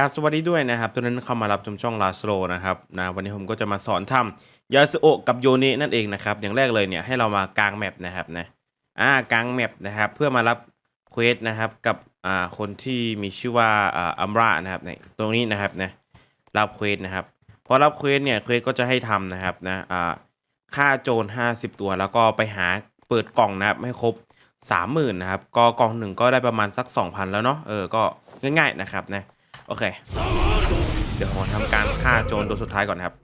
กราบสวัสดีด้วยนะครับตัวนั้นเข้ามารับชมช่องลาสโลนะครับนะวันนี้ผมก็จะมาสอนทำยาสุโอะกับโยเนะนั่นเองนะครับ อย่างแรกเลยเนี่ยให้เรามากางแมปนะครับนะอ่ากางแมปนะครับเพื่อมารับเควสนะครับกับอ่าคนที่มีชื่อว่าอ่าอัมรานะครับในตรงนี้นะครับนะรับเควสนะครับพอรับเควสเนี่ยเควสก็จะให้ทำนะครับนะอ่าฆ่าโจร50 ตัว แล้วก็ไปหาเปิดกล่องนะครับให้ครบ30,000นะครับก็กล่องหนึ่งก็ได้ประมาณสัก 2,000 แล้วเนาะเออก็ง่ายๆนะครับนะ โอเค เดี๋ยวผมทำการฆ่าโจรตัวสุดท้ายก่อนนะครับ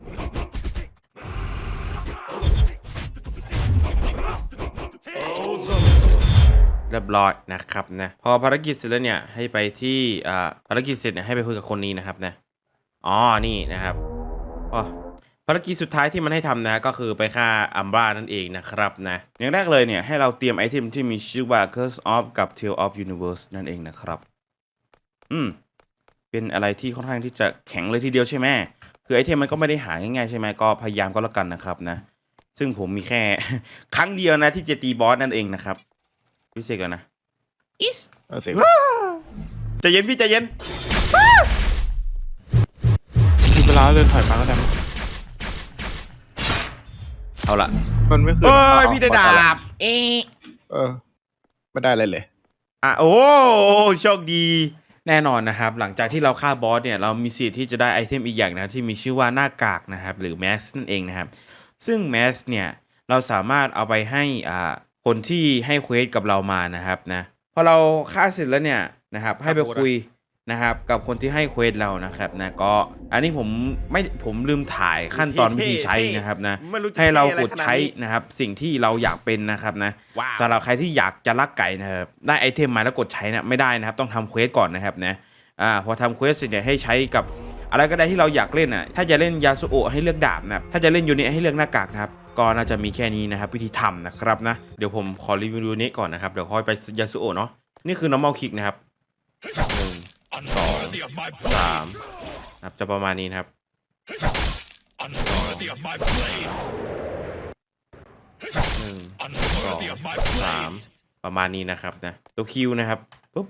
เรียบร้อยนะครับนะพอภารกิจเสร็จแล้วเนี่ยให้ไปที่อ่าภารกิจเสร็จเนี่ยให้ไปคุยกับคนนี้นะครับนะอ๋อนี่นะครับอ๋อภารกิจสุดท้ายที่มันให้ทำนะ ก็คือไปฆ่าอัมบรานั่นเองนะครับนะอย่างแรกเลยเนี่ยให้เราเตรียมไอเทมที่มีชื่อว่า Curse of กับ Tale of Universe นั่นเองนะครับ อืม เป็นอะไรที่ค่อนข้างที่จะแข็งเลยทีเดียวใช่ไหมคือไอเทมมันก็ไม่ได้หาง่ายๆใช่ไหมก็พยายามก็แล้วกันนะครับนะ ซึ่งผมมีแค่ ครั้งเดียวนะที่จะตีบอสนั่นเองนะครับพิเศษก่อนนะอิสเอาสิใจเย็นพี่ใจเย็นถึงเวลาเดินถอยมาก็ได้มั้งเอาละมันไม่คือเอ้ยอ๋อพี่ได้ดาบ เอะเออไม่ได้เลยเลย อะโอ้โชคดี แน่นอนนะครับ หลังจากที่เราฆ่าบอสเนี่ยเรามีสิทธิ์ที่จะได้ไอเทมอีกอย่างนะที่มีชื่อว่าหน้ากากนะครับ หรือแมสนั่นเองนะครับ ซึ่งแมสเนี่ยเราสามารถเอาไปให้อ่าคนที่ให้เควสกับเรามานะครับนะพอเราฆ่าเสร็จแล้วเนี่ยนะครับให้ไปคุย นะครับกับคนที่ให้เควสเรานะครับนะก็อันนี้ผมไม่ผมลืมถ่ายขั้นตอนวิธีใช้นะครับนะไม่รู้จะให้เราท่อะกไขดนาใช้นี้นะครับ สิ่งที่เราอยากเป็นนะครับนะว้าวสำหรับใครที่อยากจะลักไก่นะครับได้ไอเทมมาแล้วกดใช้นะไม่ได้นะครับ ต้องทำเควสก่อนนะครับนะอ่าพอทำเควสเสร็จเนี่ยให้ใช้กับอะไรก็ได้ที่เราอยากเล่นอะถ้าจะเล่นยาสุโอะให้เลือกดาบนะครับถ้าจะเล่นยูนิให้เลือกหน้ากากนะครับก็น่าจะมีแค่นี้นะครับวิธีทำนะครับนะเดี๋ยวผมขอรีวิวยูนิก่อนนะครับเดี๋ยวค่อยไปยาสุโอะเนาะนี่คือ normal kick นะครับหนึ่ง สามครับจะประมาณนี้นะครับหนึ่งสองสามประมาณนี้นะครับนะตัวคิวนะครับปุ๊บ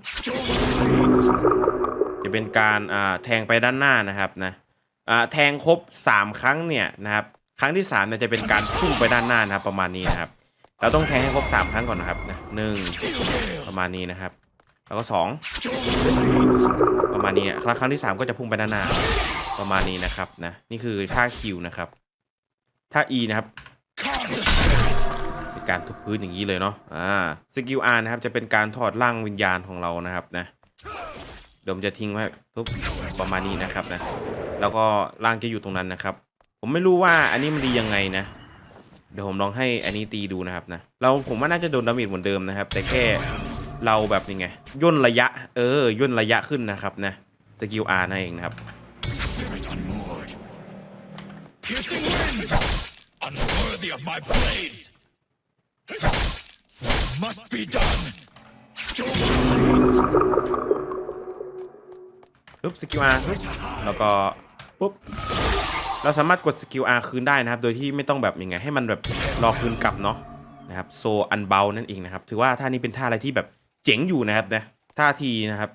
จะเป็นการอ่าแทงไปด้านหน้านะครับนะอ่าแทงครบ 3 ครั้งเนี่ยนะครับครั้งที่3เนี่ยจะเป็นการพุ่งไปด้านหน้านะครับประมาณนี้นะครับ เราต้องแทงให้ครบ 3 ครั้งก่อนนะครับนะหนึ่งประมาณนี้นะครับ แล้วก็2ประมาณนี้นะครั้งที่3ก็จะพุ่งไปด้านหน้าประมาณนี้นะครับนะนี่คือท่าคิวนะครับท่า E นะครับเป็นการทุบพื้นอย่างนี้เลยเนาะอ่าสกิลอาร์นะครับจะเป็นการถอดร่างวิญญาณของเรานะครับนะเดี๋ยวผมจะทิ้งไว้ทุบประมาณนี้นะครับนะแล้วก็ร่างจะอยู่ตรงนั้นนะครับ ผมไม่รู้ว่าอันนี้มันดียังไงนะ เดี๋ยวผมลองให้อันนี้ตีดูนะครับนะเราผมว่าน่าจะโดนดาเมจเหมือนเดิมนะครับ แต่แค่ เราแบบยังไงย่นระยะ เออย่นระยะขึ้นนะครับนะสกิลอาร์นั่นเองนะครับปุ๊บสกิล R แล้วก็ปุ๊บเราสามารถกดสกิล R คืนได้นะครับ โดยที่ไม่ต้องแบบยังไงให้มันแบบรอคืนกลับเนาะนะครับโซอันเบานั่นเองนะครับ ถือว่าท่านี้เป็นท่าอะไรที่แบบ เจ๋งอยู่นะครับนะท่าทีนะครับ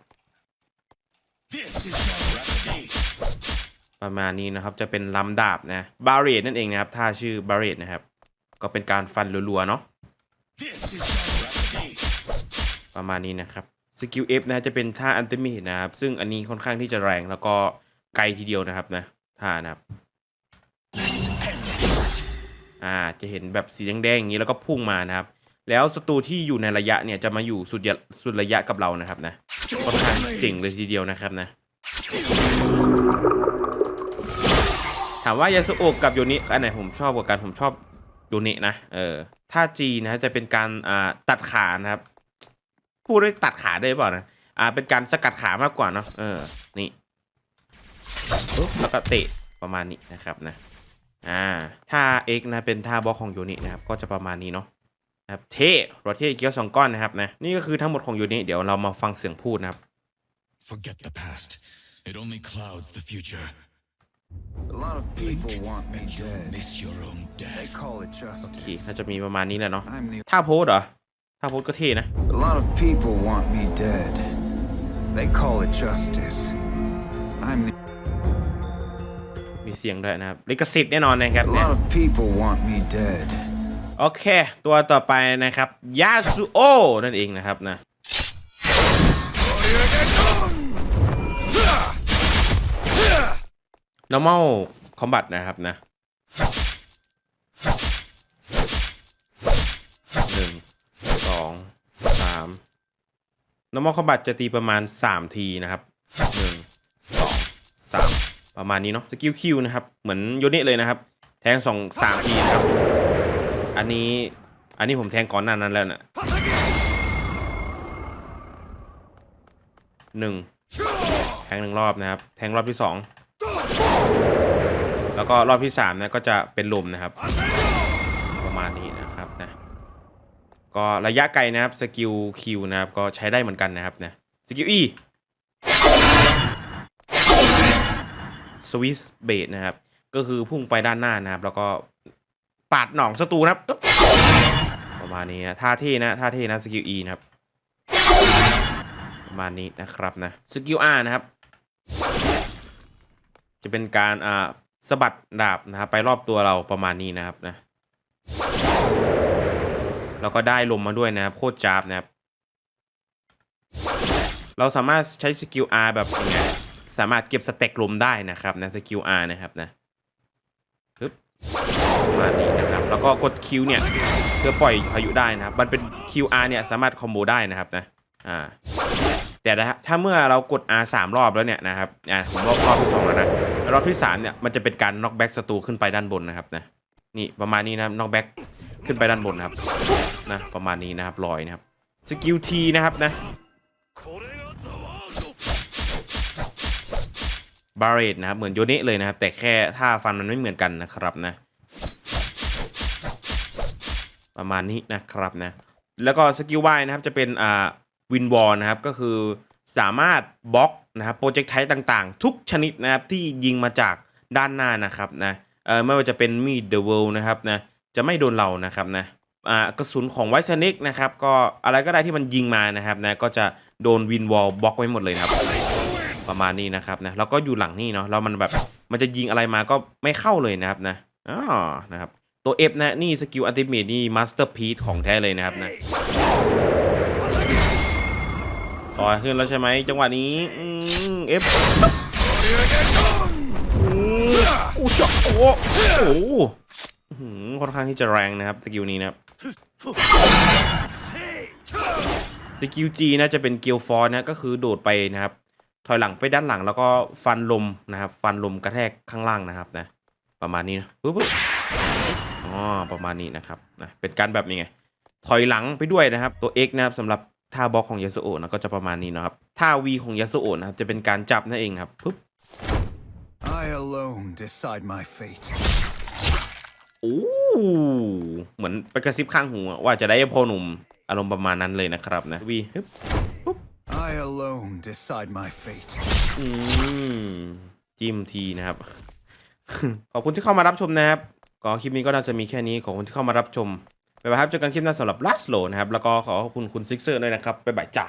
ประมาณนี้นะครับจะเป็นลำดาบนะบาเรตนั่นเองนะครับท่าชื่อบาเรตนะครับ ก็เป็นการฟันรัวๆเนาะประมาณนี้นะครับสกิล F นะจะเป็นท่าอันติมีนะครับ ซึ่งอันนี้ค่อนข้างที่จะแรงแล้วก็ไกลทีเดียวนะครับนะท่านะครับอ่าจะเห็นแบบสีแดงๆอย่างนี้แล้วก็พุ่งมานะครับ แล้วศัตรูที่อยู่ในระยะเนี่ยจะมาอยู่สุดสุดระยะกับเรานะครับนะค่อนข้างเจ๋งเลยทีเดียวนะครับนะ ถามว่ายาสุโอกับโยนิอันไหนผมชอบกว่ากันผมชอบโยนินะเออถ้าจีนะจะเป็นการอ่าตัดขานะครับพูดได้ตัดขาได้หรือเปล่านะอ่าเป็นการสกัดขามากกว่าเนาะเออนี่แล้วก็เตะประมาณนี้นะครับนะอ่าท่า X นะเป็นท่าบล็อกของโยนินะครับก็จะประมาณนี้เนาะ นะครับเท่รถเท่เกียวสองก้อนนะครับนะนี่ก็คือทั้งหมดของโยนิเดี๋ยวเรามาฟังเสียงพูดนะครับ Forget the past. It only clouds the future. A lot of people want me And you'll dead. miss your own They death. call it โอเค justice. น่าจะมีประมาณนี้แหละเนาะ I'm the ท่าโพสเหรอท่าโพสก็เท่นะ A lot of people want me dead. They call it justice. I'm the มีเสียงด้วยนะครับลิขสิทธิ์แน่นอนนะครับ A เนี่ย lot of people want me dead. โอเค ตัวต่อไปนะครับยาสุโอนั่นเองนะครับนะ normal combat นะครับนะหนึ่งสองสาม normal combat จะตีประมาณ 3 ทีนะครับหนึ่งสองสามประมาณนี้เนาะสกิลคิวนะครับ เหมือนโยนิเลยนะครับ แทงสองสามทีนะครับ อันนี้ อันนี้ผมแทงก่อนหน้านั้นแล้วนะหนึ่งแทงหนึ่งรอบนะครับ แทงรอบที่สองแล้วก็รอบที่สามนะก็จะเป็นลมนะครับ ประมาณนี้นะครับนะก็ระยะไกลนะครับสกิลคิวนะครับก็ใช้ได้เหมือนกันนะครับนะสกิลอีสวิสเบดนะครับ ก็คือพุ่งไปด้านหน้านะครับ แล้วก็ ปาดหน่องศัตรูนะครับ ประมาณนี้นะท่าเท่นะท่าเท่นะสกิลอนะครับ ประมาณนี้นะครับนะสกิลอาร์นะครับ จะเป็นการอ่าสะบัดดาบนะครับไปรอบตัวเราประมาณนี้นะครับนะแล้วก็ได้ลมมาด้วยนะครับโคตรจ้าบนะครับ เราสามารถใช้สกิล R แบบยังไงสามารถเก็บสเต็กลมได้นะครับนะสกิล R นะครับนะ ประมาณนี้นะครับ แล้วก็กด Q เนี่ยเพื่อปล่อยพายุได้นะครับ มันเป็น QR เนี่ยสามารถคอมโบได้นะครับนะอ่าแต่ถ้าเมื่อเรากด R สามรอบแล้วเนี่ยนะครับอ่าผมรอบรอบที่สองแล้วนะรอบที่สามเนี่ยมันจะเป็นการน็อกแบ็กศัตรูขึ้นไปด้านบนนะครับนะนี่ประมาณนี้นะน็อกแบ็กขึ้นไปด้านบนนะครับนะประมาณนี้นะครับลอยนะครับสกิลทีนะครับนะ บาเรตนะครับเหมือนโยนะเลยนะครับ แต่แค่ท่าฟันมันไม่เหมือนกันนะครับนะ ประมาณนี้นะครับนะ แล้วก็สกิลวายนะครับจะเป็นอ่าวินวอลนะครับก็คือสามารถบล็อกนะครับโปรเจกต์ไทต่างๆ ทุกชนิดนะครับที่ยิงมาจากด้านหน้านะครับนะเออไม่ว่าจะเป็นมีดเดอะเวิลนะครับนะจะไม่โดนเรานะครับนะอ่ากระสุนของไวซ์เน็กนะครับก็อะไรก็ได้ที่มันยิงมานะครับนะก็จะโดนวินวอลบล็อกไว้หมดเลยนะครับ ประมาณนี้นะครับนะแล้วก็อยู่หลังนี่เนาะแล้วมันแบบมันจะยิงอะไรมาก็ไม่เข้าเลยนะครับนะอ๋อนะครับตัว F นะนี่สกิลอัลติเมทนี่มาสเตอร์พี e ของแท้เลยนะครับนะต่อขึ้นแล้วใช่ไหมจังหวะนี้อืม F โอ้โอ้โหโอ้โหค่อนข้างที่จะแรงนะครับสกิลนี้นะครับสกิล G นะจะเป็นเกียวฟอร์นะก็คือโดดไปนะครับ ถอยหลังไปด้านหลังแล้วก็ฟันลมนะครับ ฟันลมกระแทกข้างล่างนะครับนะ ประมาณนี้นะปึ๊บปึ๊บอ๋อประมาณนี้นะครับนะเป็นการแบบยังไง ถอยหลังไปด้วยนะครับ ตัว X นะครับสำหรับท่าบล็อกของยาสุโอะนะก็จะประมาณนี้นะครับท่า V ของยาสุโอะนะครับจะเป็นการจับนั่นเองครับปึ๊บ I alone decide my fate. โอ้เหมือนไปกระซิบข้างหูอะว่าจะได้พอหนุ่มอารมณ์ประมาณนั้นเลยนะครับนะ V ฮึบ I alone decide my fate. อืมจิ้มทีนะครับ ขอบคุณที่เข้ามารับชมนะครับ ก็คลิปนี้ก็น่าจะมีแค่นี้ขอบคุณที่เข้ามารับชมไปบายครับ เจอกันคลิปหน้าสำหรับ Last l o นะครับ แล้วก็ขอขอบคุณคุณซิกเซอร์ด้วยนะครับไปบายจ้า